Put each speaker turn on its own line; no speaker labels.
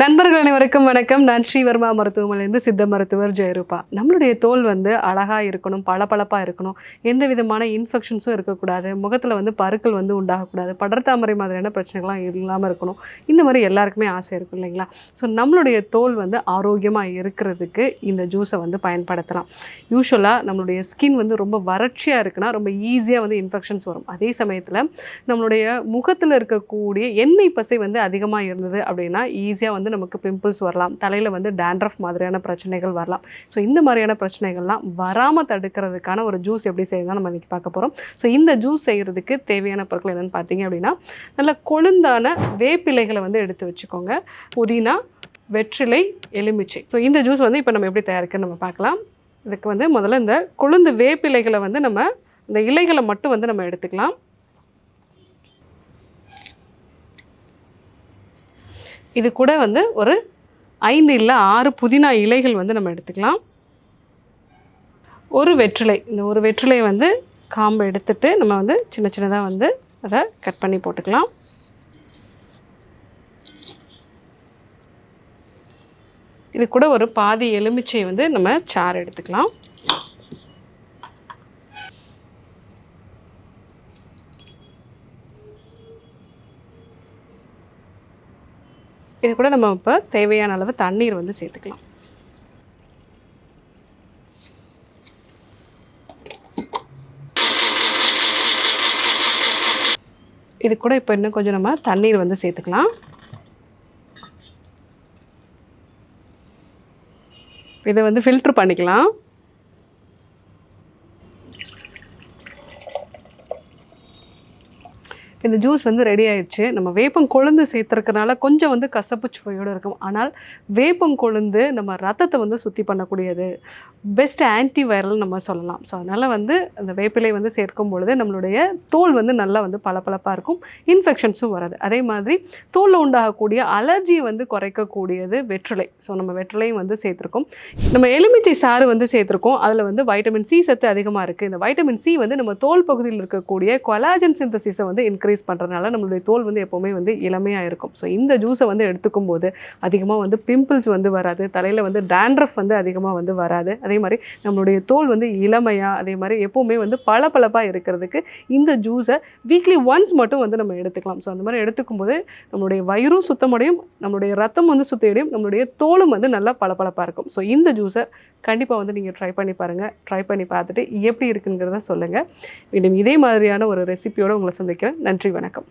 நண்பர்கள் அனைவருக்கும் வணக்கம். நான் ஸ்ரீவர்மா மருத்துவமனையிலிருந்து சித்த மருத்துவர் ஜெயரூபா. நம்மளுடைய தோல் வந்து அழகாக இருக்கணும் பளபளப்பாக இருக்கணும். எந்த விதமான இன்ஃபெக்ஷன்ஸும் இருக்கக்கூடாது. முகத்தில் வந்து பருக்கள் வந்து உண்டாகக்கூடாது. படர்த்தாமரை மாதிரியான பிரச்சனைகள்லாம் இல்லாமல் இருக்கணும். இந்த மாதிரி எல்லாருக்குமே ஆசை இருக்கும் இல்லைங்களா? ஸோ நம்மளுடைய தோல் வந்து ஆரோக்கியமாக இருக்கிறதுக்கு இந்த ஜூஸை வந்து பயன்படுத்தலாம். யூஸ்வலாக நம்மளுடைய ஸ்கின் வந்து ரொம்ப வறட்சியாக இருக்குன்னா ரொம்ப ஈஸியாக வந்து இன்ஃபெக்ஷன்ஸ் வரும். அதே சமயத்தில் நம்மளுடைய முகத்தில் இருக்கக்கூடிய எண்ணெய் பசை வந்து அதிகமாக இருந்தது அப்படின்னா ஈஸியாக வந்து நமக்கு பிம்பிள்ஸ் வரலாம். தலையில் வந்து டேண்ட்ரஃப் மாதிரியான பிரச்சனைகள் வரலாம். ஸோ இந்த மாதிரியான பிரச்சனைகள்லாம் வராமல் தடுக்கிறதுக்கான ஒரு ஜூஸ் எப்படி செய்யலாம் நம்ம இன்றைக்கி பார்க்க போகிறோம் ஸோ இந்த ஜூஸ் செய்கிறதுக்கு தேவையான பொருட்கள் என்னென்னு பார்த்தீங்க அப்படின்னா நல்ல கொழுந்தான வேப்பிலைகளை வந்து எடுத்து வச்சுக்கோங்க. புதினா வெற்றிலை எலுமிச்சை. ஸோ இந்த ஜூஸ் வந்து இப்போ நம்ம எப்படி தயாரிக்கன்னு நம்ம பார்க்கலாம். இதுக்கு வந்து முதல்ல இந்த கொழுந்து வேப்பிலைகளை வந்து நம்ம இந்த இலைகளை மட்டும் வந்து நம்ம எடுத்துக்கலாம். இது கூட வந்து ஒரு ஐந்து இல்லை ஆறு புதினா இலைகள் வந்து நம்ம எடுத்துக்கலாம். ஒரு வெற்றிலை இந்த ஒரு வெற்றிலையை வந்து காம்பை எடுத்துட்டு நம்ம வந்து சின்ன சின்னதாக வந்து அதை கட் பண்ணி போட்டுக்கலாம். இது கூட ஒரு பாதி எலுமிச்சை வந்து நம்ம சாறு எடுத்துக்கலாம். இது கூட நம்ம இப்போ தேவையான அளவு தண்ணீர் வந்து சேர்த்துக்கலாம். இது கூட இப்போ இன்னும் கொஞ்சம் நம்ம தண்ணீர் வந்து சேர்த்துக்கலாம். இதை வந்து ஃபில்ட்ரு பண்ணிக்கலாம். இந்த ஜூஸ் வந்து ரெடி ஆயிடுச்சு. நம்ம வேப்பம் கொழுந்து சேர்த்துருக்கனால கொஞ்சம் வந்து கசப்பு சுவையோடு இருக்கும். ஆனால் வேப்பம் கொழுந்து நம்ம ரத்தத்தை வந்து சுத்தி பண்ணக்கூடியது. பெஸ்ட் ஆன்டி வைரல் நம்ம சொல்லலாம். ஸோ அதனால் வந்து அந்த வேப்பிலை வந்து சேர்க்கும் பொழுது நம்மளுடைய தோல் வந்து நல்லா வந்து பளபளப்பாக இருக்கும். இன்ஃபெக்ஷன்ஸும் வராது. அதே மாதிரி தோலில் உண்டாகக்கூடிய அலர்ஜியை வந்து குறைக்கக்கூடியது வெற்றிலை. ஸோ நம்ம வெற்றிலையும் வந்து சேர்த்துருக்கோம். நம்ம எலுமிச்சை சாறு வந்து சேர்த்துருக்கோம். அதில் வந்து வைட்டமின் சி சத்து அதிகமாக இருக்குது இந்த வைட்டமின் சி வந்து நம்ம தோல் பகுதியில் இருக்கக்கூடிய கொலாஜன் சிந்தசிஸை வந்து இன்க்ரீஸ் பண்ணுறதுனால நம்மளுடைய தோல் வந்து எப்போவுமே வந்து இளமையாக இருக்கும். ஸோ இந்த ஜூஸை வந்து எடுத்துக்கும் போது அதிகமாக வந்து பிம்பிள்ஸ் வந்து வராது. தலையில் வந்து டேண்ட்ரஃப் வந்து அதிகமாக வந்து வராது. அதே மாதிரி நம்மளுடைய தோல் வந்து இளமையாக அதே மாதிரி எப்போவுமே வந்து பளபளப்பாக இருக்கிறதுக்கு இந்த ஜூஸை வீக்லி ஒன்ஸ் மட்டும் வந்து நம்ம எடுத்துக்கலாம். ஸோ அந்த மாதிரி எடுத்துக்கும் போது நம்மளுடைய வயிறும் சுத்தமடையும் நம்மளுடைய ரத்தம் வந்து சுத்தமடையும் நம்மளுடைய தோலும் வந்து நல்லா பளபளப்பாக இருக்கும். ஸோ இந்த ஜூஸை கண்டிப்பாக வந்து நீங்கள் ட்ரை பண்ணி பாருங்கள் ட்ரை பண்ணி பார்த்துட்டு எப்படி இருக்குங்கிறத சொல்லுங்கள் மீண்டும் இதே மாதிரியான ஒரு ரெசிபியோடு உங்களை சந்திக்கிறேன். நன்றி. நன்றி வணக்கம்.